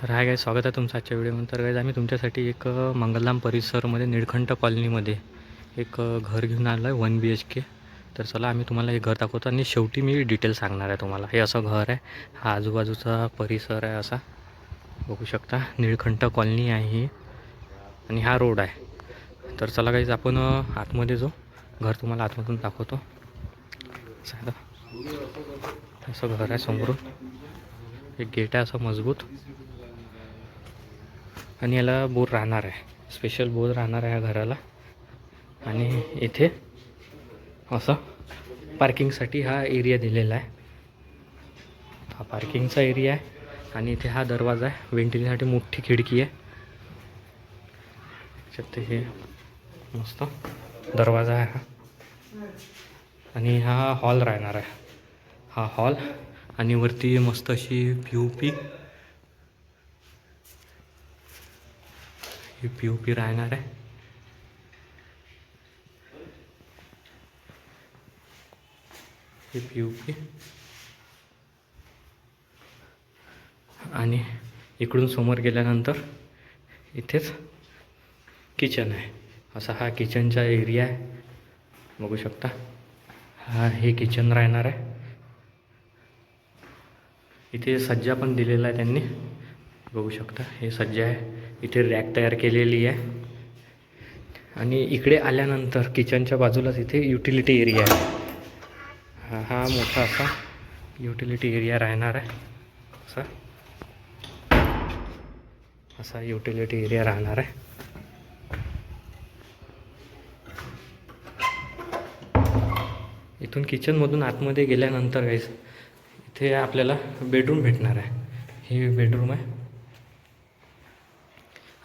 तर हाय काय स्वागत आहे तुमचं आजच्या व्हिडिओमध्ये. तर गाईज आम्ही तुमच्यासाठी एक मंगलधाम परिसरमध्ये निळखंठ कॉलनीमध्ये एक घर घेऊन आलो आहे वन बी एच के तर चला आम्ही तुम्हाला हे घर दाखवतो आणि शेवटी मी डिटेल सांगणार आहे तुम्हाला. हे असं घर आहे. हा आजूबाजूचा परिसर आहे असा. बघू शकता निळखंठ कॉलनी आहे ही. आणि हा रोड आहे. तर चला गाईज आपण आतमध्ये जो घर तुम्हाला आतमधून दाखवतो. असं असं घर आहे समोरून. एक गेट आहे असं मजबूत. आणि याला बोर राहणार आहे. स्पेशल बोर राहणार आहे या घराला. आणि इथे असं पार्किंगसाठी हा एरिया दिलेला आहे. हा पार्किंगचा एरिया आहे. आणि इथे हा दरवाजा आहे. व्हेंटिलेसाठी मोठी खिडकी आहे. त्याच्यात हे मस्त दरवाजा आहे हा. आणि हा हॉल राहणार आहे. हा हॉल आणि वरती मस्त अशी पी पी ही पी राहणार आहे ही पी ओ पी आणि इकडून समोर गेल्यानंतर इथेच किचन आहे. असा हा किचनचा एरिया आहे. बघू शकता. हा हे किचन राहणार आहे. इथे सज्जा पण दिलेला आहे त्यांनी. बघू शकता. हे सज्जा आहे. इथे रॅक तयार केलेली आहे. आणि इकडे आल्यानंतर किचनच्या बाजूलाच इथे युटिलिटी एरिया आहे. हा मोठा असा युटिलिटी एरिया राहणार आहे. असा. असा युटिलिटी एरिया राहणार आहे. इथून किचनमधून आतमध्ये गेल्यानंतर गाईस इथे आपल्याला बेडरूम भेटणार आहे. ही बेडरूम आहे.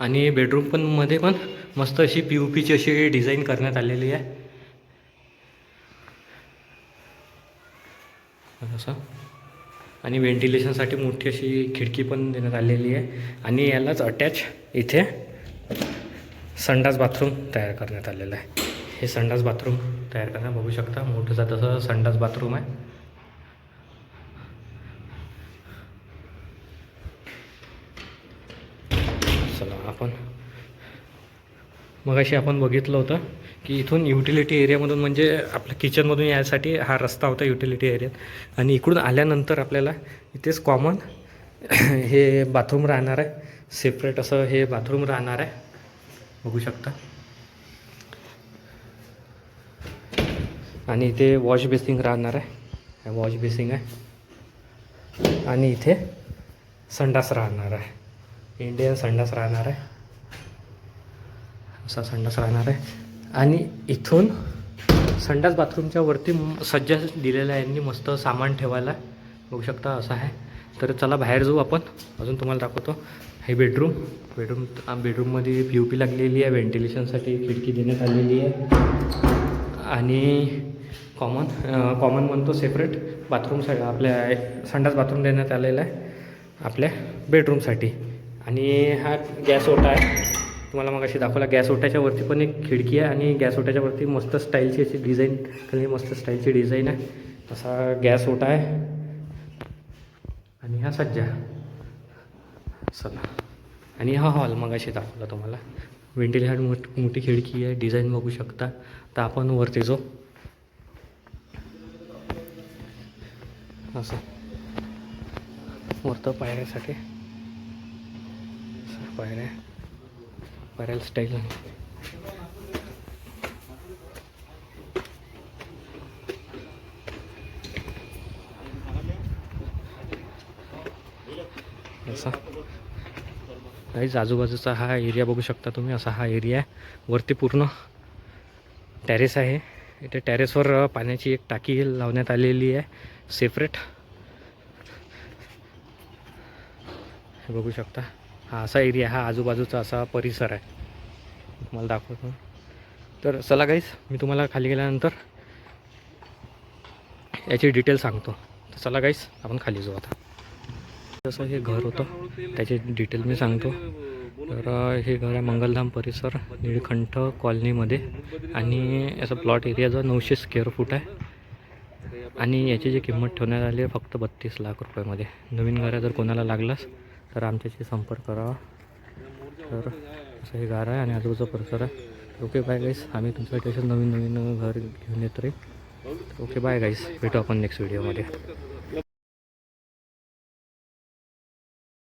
आणि बेडरूम पण मध्ये पण मस्त अशी पी यू पीची अशी डिझाईन करण्यात आलेली आहे. असं. आणि व्हेंटिलेशनसाठी मोठी अशी खिडकी पण देण्यात आलेली आहे. आणि यालाच अटॅच इथे संडास बाथरूम तयार करण्यात आलेलं आहे. हे संडास बाथरूम तयार करण्यात बघू शकता मोठंसा तसं संडास बाथरूम आहे चला आपण. मग अशी आपण बघितलं होतं की इथून युटिलिटी एरियामधून म्हणजे आपल्या किचनमधून यायसाठी हा रस्ता होता युटिलिटी एरियात आणि इकडून आल्यानंतर आपल्याला इथेच कॉमन हे बाथरूम राहणार आहे. सेपरेट असं हे बाथरूम राहणार आहे. बघू शकता. आणि इथे वॉश बेसिंग राहणार आहे. वॉश बेसिंग आहे. आणि इथे संडास राहणार आहे. इंडियन संडास राहणार आहे. असा संडास राहणार आहे. आणि इथून संडास बाथरूमच्या वरती सज्ज सज्जा दिलेला आहे. यांनी मस्त सामान ठेवायला. बघू शकता असं आहे. तर चला बाहेर जाऊ आपण. अजून तुम्हाला दाखवतो. हे बेडरूम बेडरूम बेडरूममध्ये पी यू पी लागलेली आहे. व्हेंटिलेशनसाठी खिडकी देण्यात आलेली आहे. आणि कॉमन कॉमन म्हणतो सेपरेट बाथरूम सा आपल्या संडास बाथरूम देण्यात आलेला आहे. आपल्या बेडरूमसाठी आणि हा गॅस ओटा आहे. तुम्हाला मग अशी दाखवला गॅस ओट्याच्या वरती पण एक खिडकी आहे आणि गॅस ओट्याच्या वरती मस्त स्टाईलची अशी डिझाईन खाली मस्त स्टाईलची डिझाईन आहे. असा गॅस ओटा आहे. आणि हा सज्जा. चला. आणि हा हॉल मग अशी दाखवला तुम्हाला. व्हेंटिलेशन मोठ मोठी खिडकी आहे डिझाईन बघू शकता. तर आपण वरती जो असं. वरतं पायऱ्यासाठी पायऱ्या पायऱ्याला स्टाईल असा. काहीच आजूबाजूचा हा एरिया बघू शकता तुम्ही. असा हा एरिया आहे. वरती पूर्ण टॅरेस आहे. इथे टॅरेसवर पाण्याची एक टाकी लावण्यात आलेली आहे. सेपरेट हे बघू शकता. हा असा एरिया हा आजूबाजूचा असा परिसर आहे. तुम्हाला दाखवतो. तर चला गाईस मी तुम्हाला खाली गेल्यानंतर याची डिटेल सांगतो. तर चला गाईस आपण खाली जाऊ आता. जसं हे घर होतं त्याची डिटेल मी सांगतो. तर हे घर आहे मंगलधाम परिसर निळकंठ कॉलनीमध्ये. आणि याचा प्लॉट एरिया जो नऊशे स्क्वेअर फूट आहे. आणि याची जी किंमत ठेवण्यात आली आहे फक्त बत्तीस लाख रुपयामध्ये. नवीन घर जर कोणाला लागलास तर आमच्याशी संपर्क करावा तर असं हे गार आहे आणि आजूबाजूचा परिसर आहे. ओके बाय गाईस आम्ही तुमच्यासाठी असे नवीन नवीन घर घेऊन येतो रे ओके बाय गाईस भेटू आपण नेक्स्ट व्हिडिओमध्ये